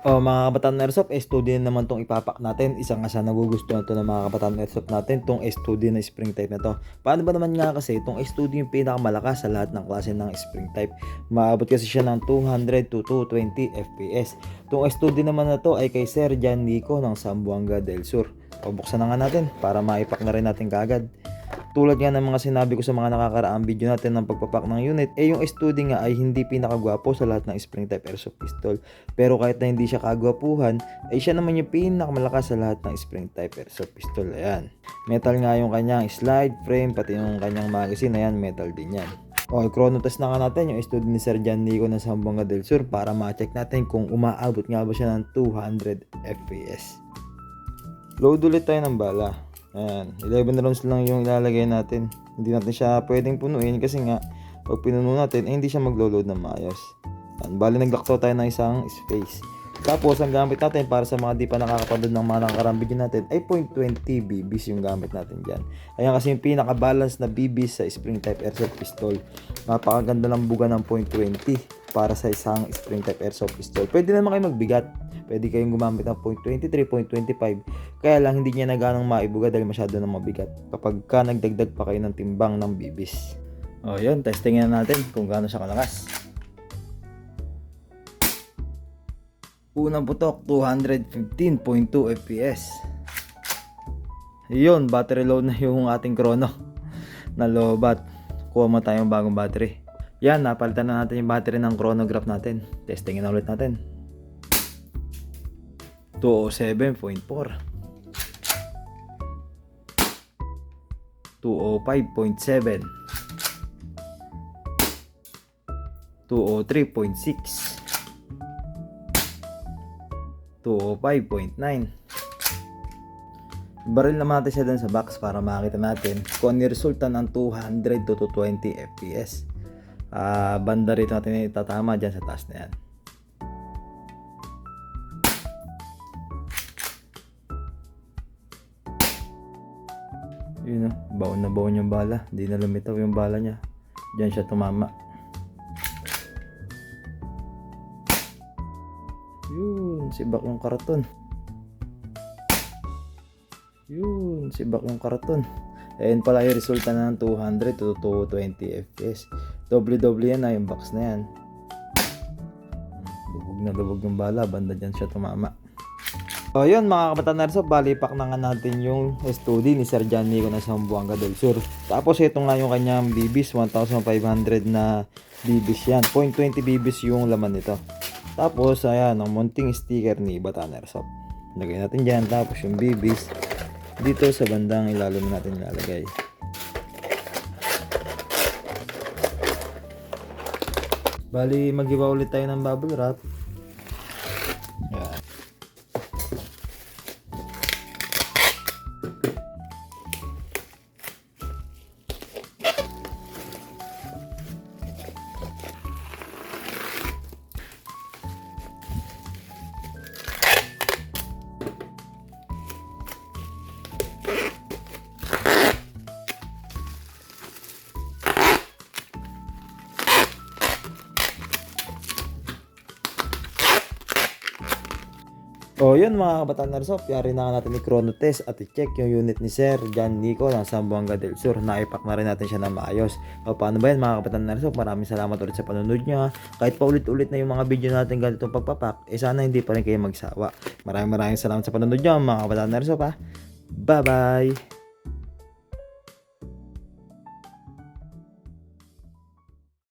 Oh, mga kabataan Airsoft, S2D na naman tong ipapak natin. Isa nga sa nagugustuhan to ng mga kabataan Airsoft natin, tong S2D na spring type na to. Paano ba naman nga kasi, itong S2D yung pinakamalakas sa lahat ng klase ng spring type. Maabot kasi siya ng 200 to 220 FPS. Tong S2D naman na to ay kay Sir Jan Nico ng Sambuanga del Sur. Pabuksan na nga natin para maipak na rin natin kaagad. Tulad nga ng mga sinabi ko sa mga nakakaraang video natin ng pagpapak ng unit, eh yung S2D nga ay hindi pinakagwapo sa lahat ng spring type airsoft pistol. Pero kahit na hindi siya kagwapuhan, ay siya naman yung pinakamalakas sa lahat ng spring type airsoft pistol. Ayan. Metal nga yung kanyang slide frame, pati yung kanyang magazine, ayan, metal din yan. Okay, chrono test na nga natin yung S2D ni Sir Jan Nico ng Sambuanga del Sur para ma-check natin kung umaabot nga ba siya ng 200 FPS. Load ulit tayo ng bala. Ayan, 11 rounds lang yung ilalagay natin. Hindi natin siya pwedeng punuin kasi nga pag pinuno natin, eh, hindi siya maglo-load ng maayos. Ayan, bali naglakto tayo ng isang space. Tapos, ang gamit natin para sa mga di pa nakakapanood ng mga video natin ay .20 BBs yung gamit natin dyan. Ayan kasi yung pinaka-balance na BBs sa spring type airsoft pistol. Napakaganda ng buga ng .20 para sa isang spring type airsoft pistol. Pwede naman kayo magbigat. Pwede kayong gumamit ng .23, .25. Kaya lang hindi niya na ganang maibuga dahil masyado na mabigat. Kapag ka nagdagdag pa kayo ng timbang ng bibis. O yun, testingin na natin kung gaano siya kalakas. Unang putok, 215.2 FPS. Yun, battery low na yung ating chrono. Nalobat. Kuha mo tayong bagong battery. Yan, napalitan na natin yung battery ng chronograph natin. Testingin na ulit natin. 207.4 205.7 203.6 205.9 Baril naman natin siya dun sa box para makita natin kung ano resulta ng 200 to 220 FPS. Ah, banda rito natin itatama dyan sa taas na yan. Yun o, baon na baon yung bala. Hindi na lumitaw yung bala niya. Diyan siya tumama. Yun, sibak yung karaton. Yun, sibak yung karaton. Ayan pala yung resulta ng 200 to 220 FPS. Doble-doble yan na yung box na yan. Lubog na lubog yung bala, banda dyan siya tumama. So yun mga kabataan narso, balipak na nga natin yung S2D ni Sir John Nico na sa Buanga del Sur. Tapos ito nga yung kanyang BBs, 1,500 na BBs yan. 0.20 BBs yung laman nito. Tapos ayan, ang munting sticker ni Bataan Airsoft. Lagay natin dyan, tapos yung BBs dito sa bandang ilalim natin ilalagay. Bali, mag-iwa ulit tayo ng bubble wrap. O yun mga kabataan Airsoft, yari na natin ni Chrono Test at i-check yung unit ni Sir John Nico ng Sambuanga del Sur. Naipak na rin natin siya na maayos. O paano ba yan mga kabataan Airsoft? Maraming salamat ulit sa panunod nyo. Kahit pa ulit-ulit na yung mga video natin ganitong pagpapak, eh sana hindi pa rin kayo magsawa. Maraming maraming salamat sa panunod nyo mga kabataan Airsoft ha. Bye bye!